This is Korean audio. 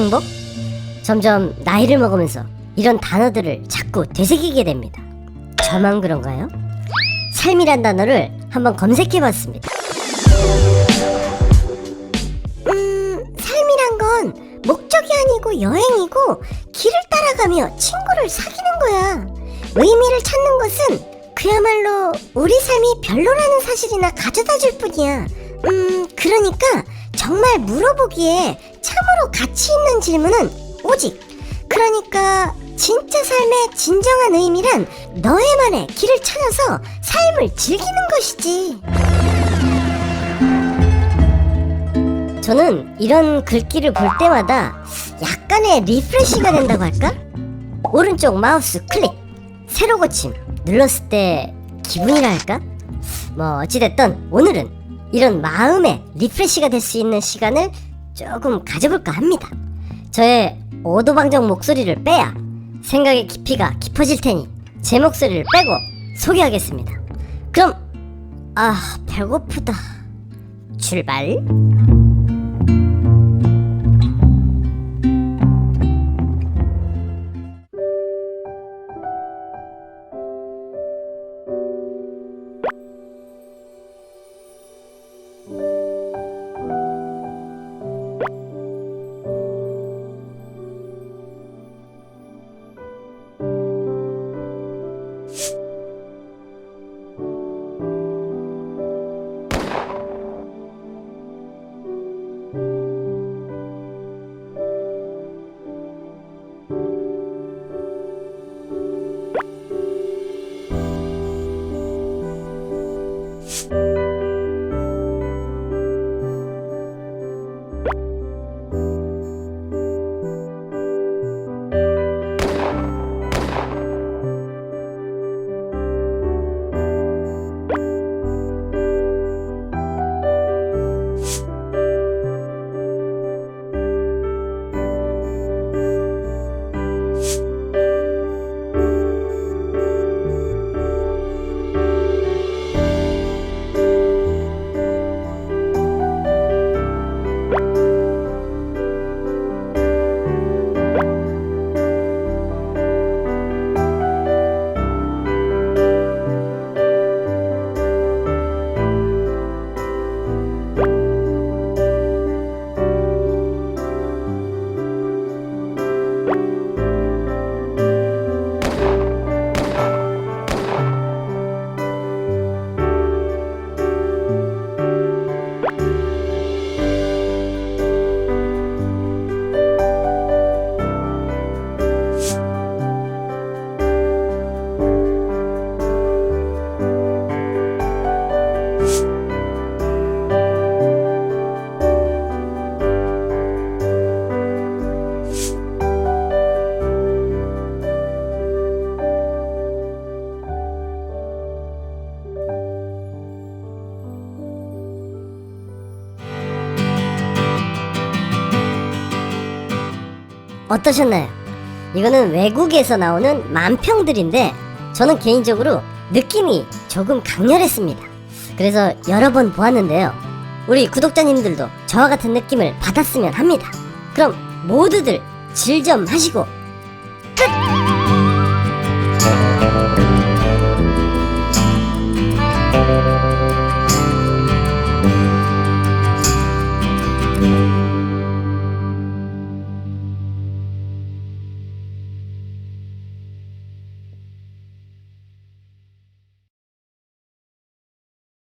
행복? 점점 나이를 먹으면서 이런 단어들을 자꾸 되새기게 됩니다. 저만 그런가요? 삶이란 단어를 한번 검색해 봤습니다. 음, 삶이란 건 목적이 아니고 여행이고 길을 따라가며 친구를 사귀는 거야. 의미를 찾는 것은 그야말로 우리 삶이 별로라는 사실이나 가져다 줄 뿐이야. 음, 그러니까 정말 물어보기에 참으로 가치 있는 질문은 오직 그러니까 진짜 삶의 진정한 의미란 너의만의 길을 찾아서 삶을 즐기는 것이지. 저는 이런 글귀를 볼 때마다 약간의 리프레시가 된다고 할까? 오른쪽 마우스 클릭, 새로 고침 눌렀을 때 기분이라 할까? 뭐 어찌됐든 오늘은 이런 마음의 리프레시가 될 수 있는 시간을 조금 가져볼까 합니다. 저의 오도방정 목소리를 빼야 생각의 깊이가 깊어질 테니 제 목소리를 빼고 소개하겠습니다. 그럼 아 배고프다. 출발. 어떠셨나요? 이거는 외국에서 나오는 만평들인데 저는 개인적으로 느낌이 조금 강렬했습니다. 그래서 여러 번 보았는데요. 우리 구독자님들도 저와 같은 느낌을 받았으면 합니다. 그럼 모두들 질좀 하시고